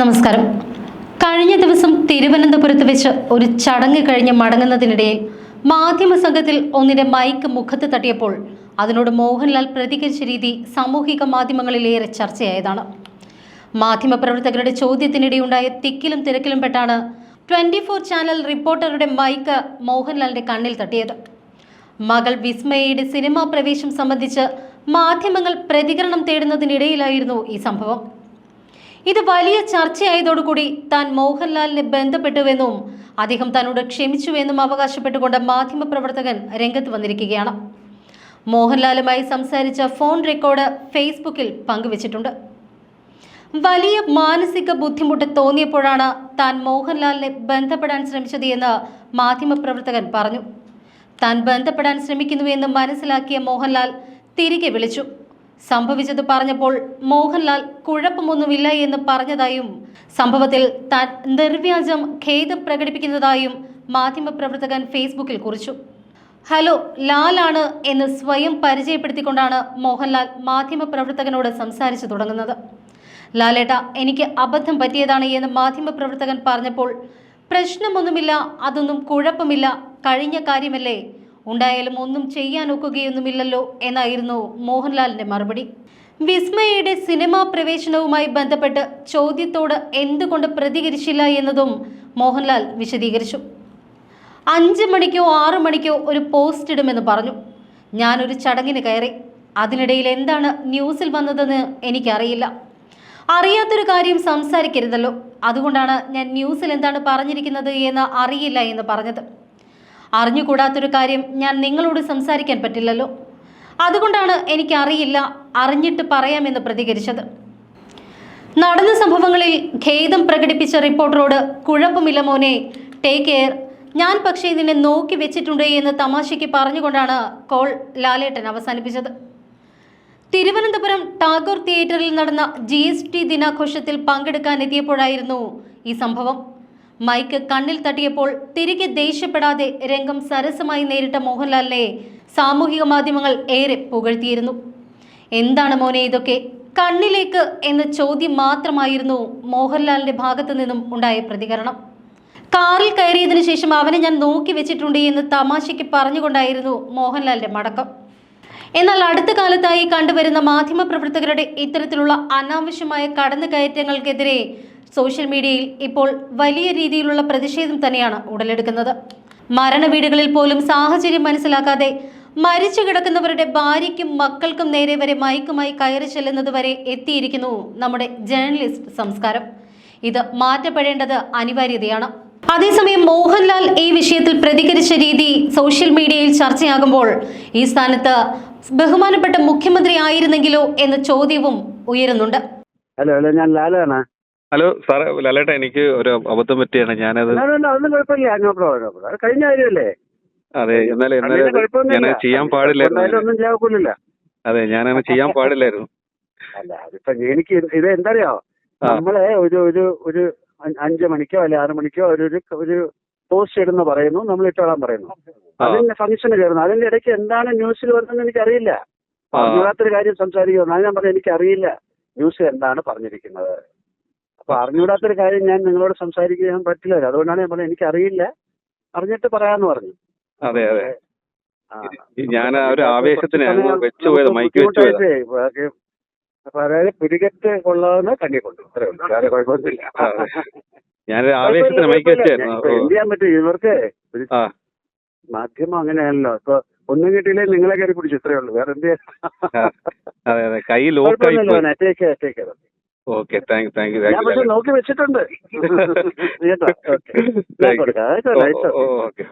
നമസ്കാരം. കഴിഞ്ഞ ദിവസം തിരുവനന്തപുരത്ത് വെച്ച് ഒരു ചടങ്ങ് കഴിഞ്ഞ് മടങ്ങുന്നതിനിടയിൽ മാധ്യമ സംഘത്തിൽ ഒന്നിന്റെ മൈക്ക് മുഖത്ത് തട്ടിയപ്പോൾ അതിനോട് മോഹൻലാൽ പ്രതികരിച്ച രീതി സാമൂഹിക മാധ്യമങ്ങളിലേറെ ചർച്ചയായതാണ്. മാധ്യമപ്രവർത്തകരുടെ ചോദ്യത്തിനിടെയുണ്ടായ തിക്കിലും തിരക്കിലും പെട്ടാണ് ട്വന്റി ഫോർ ചാനൽ റിപ്പോർട്ടറുടെ മൈക്ക് മോഹൻലാലിന്റെ കണ്ണിൽ തട്ടിയത്. മകൾ വിസ്മയയുടെ സിനിമാ പ്രവേശം സംബന്ധിച്ച് മാധ്യമങ്ങൾ പ്രതികരണം തേടുന്നതിനിടയിലായിരുന്നു ഈ സംഭവം. ഇത് വലിയ ചർച്ചയായതോടുകൂടി താൻ മോഹൻലാലിനെ ബന്ധപ്പെട്ടുവെന്നും അദ്ദേഹം തന്നോട് ക്ഷമിച്ചുവെന്നും അവകാശപ്പെട്ടുകൊണ്ട് മാധ്യമപ്രവർത്തകൻ രംഗത്ത് വന്നിരിക്കുകയാണ്. മോഹൻലാലുമായി സംസാരിച്ച ഫോൺ റെക്കോർഡ് ഫേസ്ബുക്കിൽ പങ്കുവച്ചിട്ടുണ്ട്. വലിയ മാനസിക ബുദ്ധിമുട്ട് തോന്നിയപ്പോഴാണ് താൻ മോഹൻലാലിനെ ബന്ധപ്പെടാൻ ശ്രമിച്ചത് എന്ന് മാധ്യമപ്രവർത്തകൻ പറഞ്ഞു. താൻ ബന്ധപ്പെടാൻ ശ്രമിക്കുന്നുവെന്ന് മനസ്സിലാക്കിയ മോഹൻലാൽ തിരികെ വിളിച്ചു. സംഭവിച്ചത് പറഞ്ഞപ്പോൾ മോഹൻലാൽ കുഴപ്പമൊന്നുമില്ല എന്ന് പറഞ്ഞതായും സംഭവത്തിൽ താൻ നിർവ്യാജം ഖേദം പ്രകടിപ്പിക്കുന്നതായും മാധ്യമപ്രവർത്തകൻ ഫേസ്ബുക്കിൽ കുറിച്ചു. ഹലോ ലാലാണ് എന്ന് സ്വയം പരിചയപ്പെടുത്തിക്കൊണ്ടാണ് മോഹൻലാൽ മാധ്യമപ്രവർത്തകനോട് സംസാരിച്ചു തുടങ്ങുന്നത്. ലാലേട്ട എനിക്ക് അബദ്ധം പറ്റിയതാണ് എന്ന് മാധ്യമപ്രവർത്തകൻ പറഞ്ഞപ്പോൾ പ്രശ്നമൊന്നുമില്ല അതൊന്നും കുഴപ്പമില്ല കഴിഞ്ഞ കാര്യമല്ലേ ഉണ്ടായാലും ഒന്നും ചെയ്യാൻ ചെയ്യാനൊക്കുകയൊന്നുമില്ലല്ലോ എന്നായിരുന്നു മോഹൻലാലിന്റെ മറുപടി. വിസ്മയയുടെ സിനിമാ പ്രവേശനവുമായി ബന്ധപ്പെട്ട് ചോദ്യത്തോട് എന്തുകൊണ്ട് പ്രതികരിച്ചില്ല എന്നതും മോഹൻലാൽ വിശദീകരിച്ചു. അഞ്ച് മണിക്കോ ആറു മണിക്കോ ഒരു പോസ്റ്റ് ഇടുമെന്ന് പറഞ്ഞു. ഞാനൊരു ചടങ്ങിന് കയറി. അതിനിടയിൽ എന്താണ് ന്യൂസിൽ വന്നതെന്ന് എനിക്കറിയില്ല. അറിയാത്തൊരു കാര്യം സംസാരിക്കരുതല്ലോ. അതുകൊണ്ടാണ് ഞാൻ ന്യൂസിൽ എന്താണ് പറഞ്ഞിരിക്കുന്നത് എന്ന് അറിയില്ല എന്ന് പറഞ്ഞത്. അറിഞ്ഞുകൂടാത്തൊരു കാര്യം ഞാൻ നിങ്ങളോട് സംസാരിക്കാൻ പറ്റില്ലല്ലോ. അതുകൊണ്ടാണ് എനിക്കറിയില്ല അറിഞ്ഞിട്ട് പറയാമെന്ന് പ്രതികരിച്ചത്. നടന്ന സംഭവങ്ങളിൽ ഖേദം പ്രകടിപ്പിച്ച റിപ്പോർട്ടറോട് കുഴപ്പമില്ല മോനെ ടേക്ക് കെയർ ഞാൻ പക്ഷേ ഇതിനെ നോക്കി വെച്ചിട്ടുണ്ട് എന്ന് തമാശയ്ക്ക് പറഞ്ഞുകൊണ്ടാണ് കോൾ ലാലേട്ടൻ അവസാനിപ്പിച്ചത്. തിരുവനന്തപുരം ടാഗോർ തിയേറ്ററിൽ നടന്ന ജി ദിനാഘോഷത്തിൽ പങ്കെടുക്കാൻ എത്തിയപ്പോഴായിരുന്നു ഈ സംഭവം. മൈക്ക് കണ്ണിൽ തട്ടിയപ്പോൾ തിരികെ ദേഷ്യപ്പെടാതെ രംഗം സരസമായി നേരിട്ട മോഹൻലാലിനെ സാമൂഹിക മാധ്യമങ്ങൾ ഏറെ പുകഴ്ത്തിയിരുന്നു. എന്താണ് മോനെ ഇതൊക്കെ? കണ്ണിലേക്ക് എന്ന ചോദ്യം മാത്രമായിരുന്നു മോഹൻലാലിന്റെ ഭാഗത്തു നിന്നും ഉണ്ടായ പ്രതികരണം. കാറിൽ കയറിയതിനു ശേഷം അവനെ ഞാൻ നോക്കി വെച്ചിട്ടുണ്ട് എന്ന് തമാശയ്ക്ക് പറഞ്ഞുകൊണ്ടായിരുന്നു മോഹൻലാലിന്റെ മടക്കം. എന്നാൽ അടുത്ത കാലത്തായി കണ്ടുവരുന്ന മാധ്യമപ്രവർത്തകരുടെ ഇത്തരത്തിലുള്ള അനാവശ്യമായ കടന്നുകയറ്റങ്ങൾക്കെതിരെ സോഷ്യൽ മീഡിയയിൽ ഇപ്പോൾ വലിയ രീതിയിലുള്ള പ്രതിഷേധം തന്നെയാണ് ഉടലെടുക്കുന്നത്. മരണ വീടുകളിൽ പോലും സാഹചര്യം മനസ്സിലാക്കാതെ മരിച്ചു കിടക്കുന്നവരുടെ ഭാര്യയ്ക്കും മക്കൾക്കും നേരെ വരെ മയക്കുമായി കയറി ചെല്ലുന്നത് വരെ എത്തിയിരിക്കുന്നു നമ്മുടെ ജേർണലിസ്റ്റ് സംസ്കാരം. ഇത് മാറ്റപ്പെടേണ്ടത് അനിവാര്യതയാണ്. അതേസമയം മോഹൻലാൽ ഈ വിഷയത്തിൽ പ്രതികരിച്ച രീതി സോഷ്യൽ മീഡിയയിൽ ചർച്ചയാകുമ്പോൾ ഈ സ്ഥാനത്ത് ബഹുമാനപ്പെട്ട മുഖ്യമന്ത്രി ആയിരുന്നെങ്കിലോ എന്ന ചോദ്യവും ഉയരുന്നുണ്ട്. ഹലോ ഹലോ ഞാൻ ലാലാണ്. ഹലോ സാറേ ലാലേട്ടാ എനിക്ക് ഒരു അബദ്ധം പറ്റിയാണ്. ഞാനത് അതൊന്നും കുഴപ്പമില്ല. നോ പ്രോബ്ലം നോ പ്രോബ്ലം അത് കഴിഞ്ഞ കാര്യമല്ലേ? അതെ എന്നാലും എന്നാലും ഞാൻ ചെയ്യാൻ പാടില്ലായിരുന്നു. ഒന്നും ഇല്ലാക്കൂലില്ല അതെ ഞാനങ്ങനെ ചെയ്യാൻ പാടില്ലായിരുന്നു. അല്ല അതിപ്പോ എനിക്ക് ഇത് എന്തറിയോ? നമ്മളെ ഒരു ഒരു ഒരു അഞ്ച് മണിക്കോ അല്ലെ ആറു മണിക്കോ ഒരു ഒരു പോസ്റ്റ് ഇടുന്ന പറയുന്നു നമ്മൾ ഇട്ടോളാൻ പറയുന്നു. അതിന്റെ ഫംഗ്ഷന് കയറുന്നു അതിന്റെ ഇടയ്ക്ക് എന്താണ് ന്യൂസിൽ വരുന്നതെന്ന് എനിക്കറിയില്ല. അറിയില്ല അറിഞ്ഞൂടാത്തൊരു കാര്യം സംസാരിക്കുന്നു അത് ഞാൻ പറഞ്ഞു എനിക്കറിയില്ല. ന്യൂസിൽ എന്താണ് പറഞ്ഞിരിക്കുന്നത്? അപ്പൊ അറിഞ്ഞുകൂടാത്തൊരു കാര്യം ഞാൻ നിങ്ങളോട് സംസാരിക്കാൻ പറ്റില്ല അതുകൊണ്ടാണ് ഞാൻ പറഞ്ഞത് എനിക്കറിയില്ല. അറിഞ്ഞിട്ട് പറയാന്ന് പറഞ്ഞു. അതെ അതെ. ഞാൻ ഒരു ആവേശത്തിന് കുറച്ച് അങ്ങ് സമയം വെച്ചു പോയത്. നമുക്ക് മൈക്ക് അപ്പൊ അതായത് പിടികെട്ട് കൊള്ളാവുന്ന കണ്ണി കൊണ്ടു. അത്രേ വേറെ കുഴപ്പമൊന്നുമില്ല. ആവേശത്തിന് മൈക്ക് വെച്ചായിരുന്നു ഇപ്പൊ എന്ത് ചെയ്യാൻ പറ്റും? ഇവർക്ക് മാധ്യമം അങ്ങനെയാണല്ലോ. ഇപ്പൊ ഒന്നും കിട്ടിയില്ലേ നിങ്ങളെ കയറി പിടിച്ചു. ഇത്രേ ഉള്ളൂ. വേറെ എന്ത് ചെയ്യാൻ? അതെ അതെ. കൈ ലോക്കായി ഓക്കെ താങ്ക് താങ്ക് യു. ഞാൻ പക്ഷെ നോക്കി വെച്ചിട്ടുണ്ട്. കേട്ടോ. ഓക്കെ. ഓക്കെ.